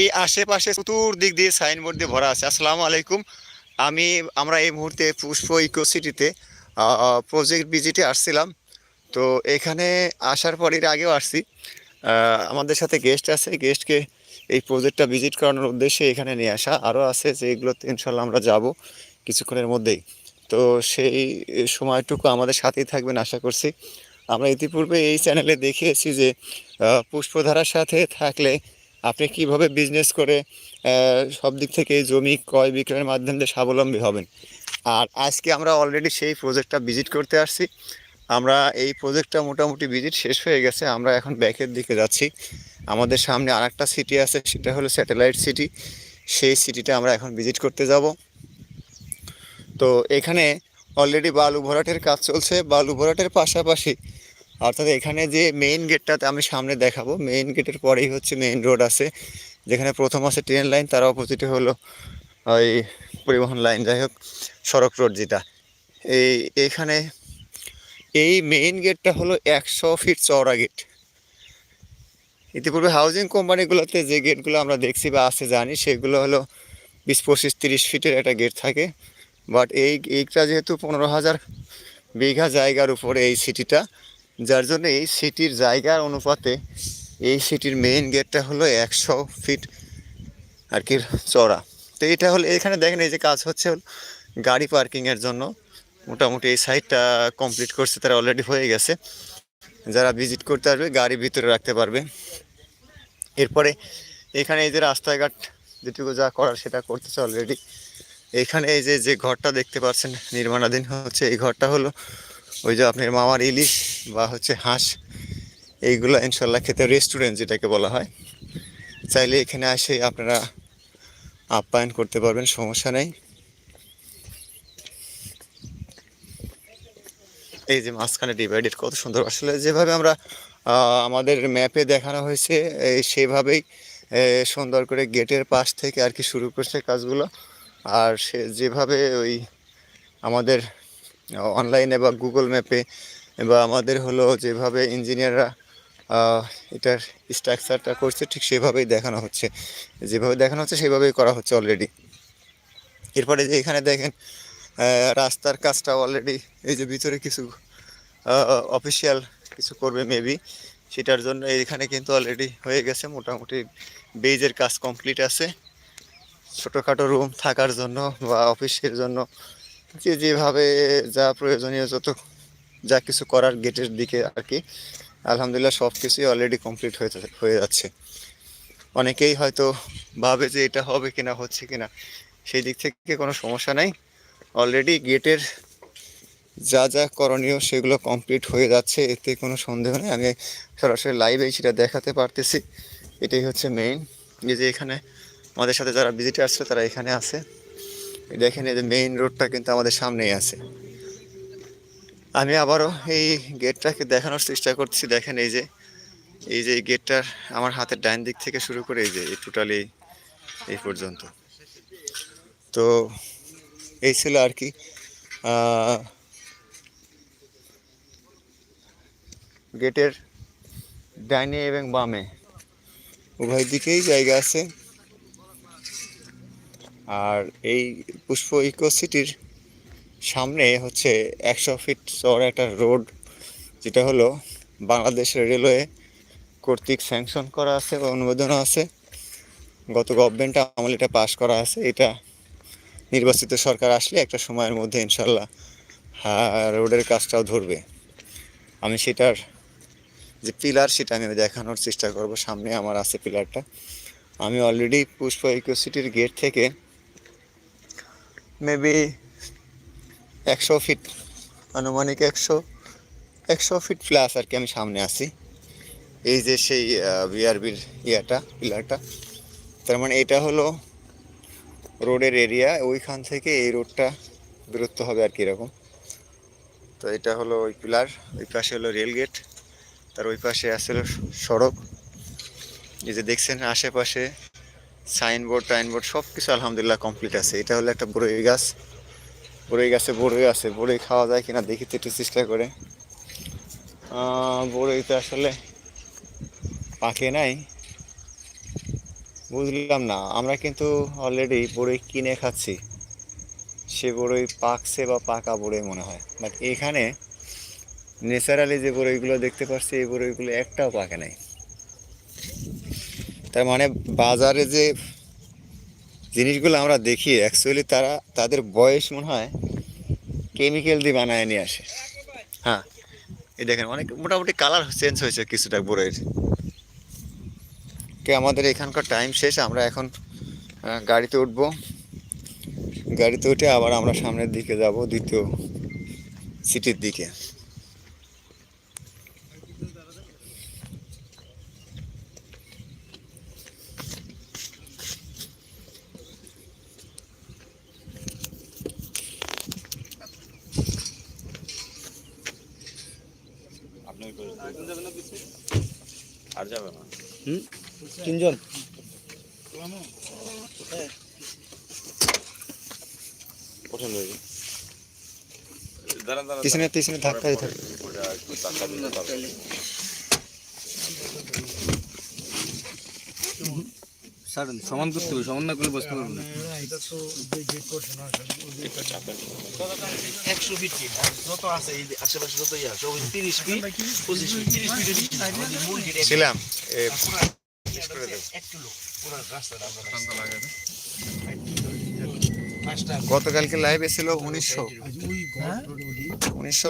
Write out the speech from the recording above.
এই আশেপাশে চতুর্দিক দিয়ে সাইনবোর্ড দিয়ে ভরা আছে। আসসালামু আলাইকুম। আমি, আমরা এই মুহূর্তে পুষ্প ইকো সিটিতে প্রজেক্ট ভিজিটে আসছিলাম। তো এখানে আসার পর এর আগেও আসছি। আমাদের সাথে গেস্ট আছে। গেস্টকে এই প্রজেক্টটা ভিজিট করানোর উদ্দেশ্যে এখানে নিয়ে আসা। আরও আছে যে এগুলোতে ইনশাল্লাহ আমরা যাব কিছুক্ষণের মধ্যেই। তো সেই সময়টুকু আমাদের সাথেই থাকবেন আশা করছি। আমরা ইতিপূর্বে এই চ্যানেলে দেখিয়েছি যে পুষ্পধারার সাথে থাকলে আপনি কীভাবে বিজনেস করে সব দিক থেকে জমি, ক্রয় বিক্রয়ের মাধ্যমে স্বাবলম্বী হবেন? আর আজকে আমরা অলরেডি সেই প্রজেক্টটা ভিজিট করতে আসছি। আমরা এই প্রজেক্টটা মোটামুটি ভিজিট শেষ হয়ে গেছে। আমরা এখন ব্যাকের দিকে যাচ্ছি। আমাদের সামনে আরেকটা সিটি আছে, সেটা হলো স্যাটেলাইট সিটি সেই সিটিটা আমরা এখন ভিজিট করতে যাব। তো এখানে অলরেডি বালু ভরাটের কাজ চলছে। বালু ভরাটের পাশাপাশি অর্থাৎ এখানে যে মেইন গেটটাতে আমি সামনে দেখাবো মেইন গেটের পরেই হচ্ছে মেইন রোড আছে, যেখানে প্রথম আছে ট্রেন লাইন তার অপোজিটে হলো ওই পরিবহন লাইন যাই হোক, সড়ক রোড যেটা। এই, এখানে এই মেইন গেটটা হলো একশো ফিট চওড়া গেট ইতিপূর্বে হাউজিং কোম্পানিগুলোতে যে গেটগুলো আমরা দেখছি বা আছে জানি, সেগুলো হলো বিশ, পঁচিশ, তিরিশ ফিটের একটা গেট থাকে। বাট এই, এইটা যেহেতু পনেরো হাজার বিঘা জায়গার উপরে এই সিটিটা যার জন্য এই সিটির জায়গার অনুপাতে এই সিটির মেইন গেটটা হলো একশো ফিট আর কি চড়া তো এটা হলো, এখানে দেখেন এই যে কাজ হচ্ছে গাড়ি পার্কিংয়ের জন্য। মোটামুটি এই সাইডটা কমপ্লিট করছে, তারা অলরেডি হয়ে গেছে। যারা ভিজিট করতে আসবে, গাড়ি ভিতরে রাখতে পারবে। এরপরে এখানে এই যে রাস্তাঘাট যেটুকু যা করার সেটা করতেছে অলরেডি এখানে এই যে যে ঘরটা দেখতে পাচ্ছেন, নির্মাণাধীন হচ্ছে, এই ঘরটা হলো ওই যে আপনার মামার ইলিশ বা হচ্ছে হাঁস, এইগুলো ইনশাল্লাহ খেতে রেস্টুরেন্ট যেটাকে বলা হয়। চাইলে এখানে এসে আপনারা আপ্যায়ন করতে পারবেন, সমস্যা নেই। এই যে মাঝখানে ডিভাইডেড কত সুন্দর। আসলে যেভাবে আমরা আমাদের ম্যাপে দেখানো হয়েছে সেভাবেই সুন্দর করে গেটের পাশ থেকে আর কি শুরু করছে কাজগুলো। আর সে যেভাবে ওই আমাদের অনলাইনে বা গুগল ম্যাপে বা আমাদের হলো যেভাবে ইঞ্জিনিয়াররা এটার স্ট্রাকচারটা করছে, ঠিক সেভাবেই দেখানো হচ্ছে। যেভাবে দেখানো হচ্ছে, সেভাবেই করা হচ্ছে অলরেডি এরপরে যে এখানে দেখেন রাস্তার কাজটা অলরেডি এই যে ভিতরে কিছু অফিসিয়াল কিছু করবে মেবি সেটার জন্য এখানে কিন্তু অলরেডি হয়ে গেছে, মোটামুটি বেজের কাজ কমপ্লিট আছে। ছোটোখাটো রুম থাকার জন্য বা অফিসের জন্য যে যেভাবে যা প্রয়োজনীয় যত যা কিছু করার গেটের দিকে আর কি, আলহামদুলিল্লাহ সব কিছুই অলরেডি কমপ্লিট হয়ে হয়ে যাচ্ছে। অনেকেই হয়তো ভাবে যে এটা হবে কিনা, হচ্ছে কিনা, সেই দিক থেকে কোনো সমস্যা নাই। অলরেডি গেটের যা যা করণীয় সেগুলো কমপ্লিট হয়ে যাচ্ছে, এতে কোনো সন্দেহ নেই। আমি সরাসরি লাইভেই সেটা দেখাতে পারতেছি। এটাই হচ্ছে মেইন যে এখানে আমাদের সাথে যারা ভিজিটে আসছে তারা এখানে আছে। দেখেন এই যে মেইন রোডটা কিন্তু আমাদের সামনেই আছে। আমি আবারও এই গেটটাকে দেখানোর চেষ্টা করছি। দেখেন এই যে এই যে গেটটার আমার হাতের ডাইন দিক থেকে শুরু করে এই যে এই টোটালি এই পর্যন্ত। তো এই ছিল আর কি গেটের ডাইনে এবং বামে। উভয় দিকেই জায়গা আছে। আর এই পুষ্প ইকো সিটির সামনে হচ্ছে একশো ফিট চওড়া একটা রোড যেটা হলো বাংলাদেশ রেলওয়ে কর্তৃক স্যাংশন করা আছে বা অনুমোদনও আছে। গত গভর্নমেন্ট আমলে এটা পাস করা আছে। এটা নির্বাচিত সরকার আসলে একটা সময়ের মধ্যে ইনশাল্লাহ হ্যাঁ, রোডের কাজটাও ধরবে। আমি সেটার যে পিলার সেটা আমি দেখানোর চেষ্টা করব। সামনে আমার আছে পিলারটা আমি অলরেডি পুষ্প ইকোসিটির গেট থেকে মেবি একশো ফিট আনুমানিক একশো একশো ফিট প্লাস আর কি আমি সামনে আছি। এই যে সেই বিআরবির ইয়াটা, পিলারটা, তার মানে এটা হলো রোডের এরিয়া ওইখান থেকে এই রোডটা দূরত্ব হবে আর কি এরকম। তো এটা হলো ওই পিলার, ওই পাশে হলো রেল গেট তার ওই পাশে আসলে সড়ক। এই যে দেখছেন, আশেপাশে সাইনবোর্ড টাইনবোর্ড সব কিছু আলহামদুলিল্লাহ কমপ্লিট আছে। এটা হলো একটা বড়ই গাছ। বড়ই গাছে বড়ই আছে। বড়ই খাওয়া যায় কিনা দেখি তো একটু চেষ্টা করে। আহ, বড়ই তো আসলে পাকে নাই। বুঝলাম না। আমরা কিন্তু অলরেডি বড়ই কিনে খাচ্ছি। সে বড়ই পাকছে বা পাকা বড়ই মনে হয়। বাট এখানে ন্যাচারালি যে বড়ইগুলো দেখতে পাচ্ছি এই বড়ইগুলো একটাও পাকে নাই। তার মানে বাজারে যে জিনিসগুলো আমরা দেখি অ্যাকচুয়ালি তারা তাদের বয়স মনে হয় কেমিক্যাল দিয়ে বানায় নিয়ে আসে। হ্যাঁ এই দেখেন, অনেক মোটামুটি কালার চেঞ্জ হয়েছে কিছুটা বোরের কে আমাদের এখানকার টাইম শেষ, আমরা এখন গাড়িতে উঠবো। গাড়িতে উঠে আবার আমরা সামনের দিকে যাব, দ্বিতীয় সিটির দিকে। আর যাবে না তিনজন? কঠিন হয়ে যাবে দাঁড়ান দাঁড়ান পিছনে সমান করতে হবে সমান না করলে বসতে পারব না। একশো ফিট যত আছে এই আশেপাশে যত ইয়ে আছে ওই তিরিশ ফিট পঁচিশ ফিট তিরিশ ফিটের মূল গেট ছিলাম গতকালকে লাইভ ছিল উনিশশো। উনিশশো